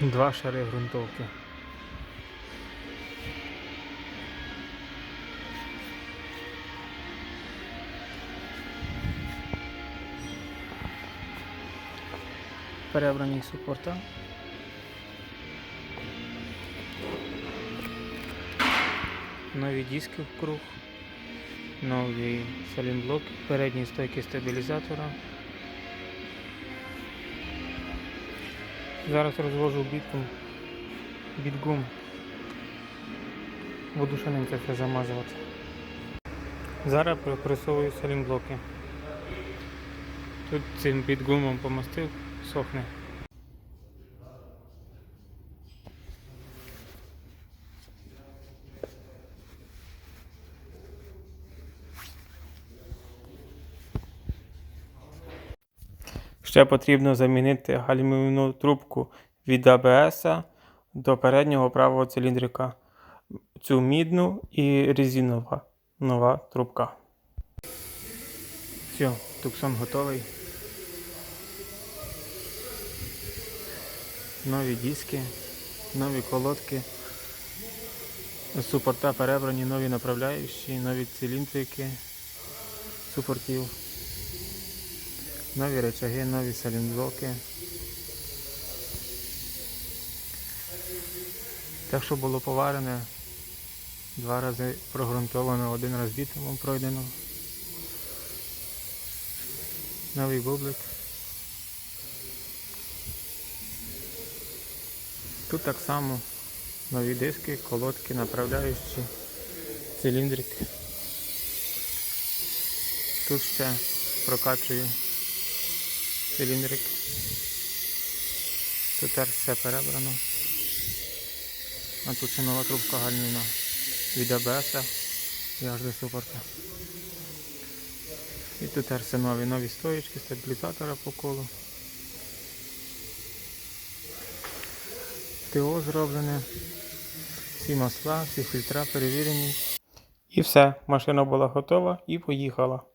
Два шари ґрунтовки. Перебрані супорта. Нові диски в круг. Нові салінблоки, передні стойки стабілізатора. Зараз розвожу бітку, бітгум. Буду шиним це все замазувати. Зараз припресовую салінблоки. Тут цим бітгумом помастив, сохне. Ще потрібно замінити гальмівну трубку від АБС до переднього правого циліндрика. Цю мідну і резинова нова трубка. Все, туксон готовий. Нові диски, нові колодки, супорта перебрані, нові направляючі, нові циліндрики супортів. Нові речаги, нові салінблоки. Так що було поварене, два рази прогрунтовано, один раз бітумом пройдено. Новий бублик. Тут так само нові диски, колодки, направляючі, циліндрик. Тут ще прокачую циліндрик. Тут все перебрано. А тут ще нова трубка гальмівна від АБС і аж до супорта. І тут все нові нові стоїчки, стабілізатора по колу. ТО зроблене. Всі масла, всі фільтра перевірені. І все, машина була готова і поїхала.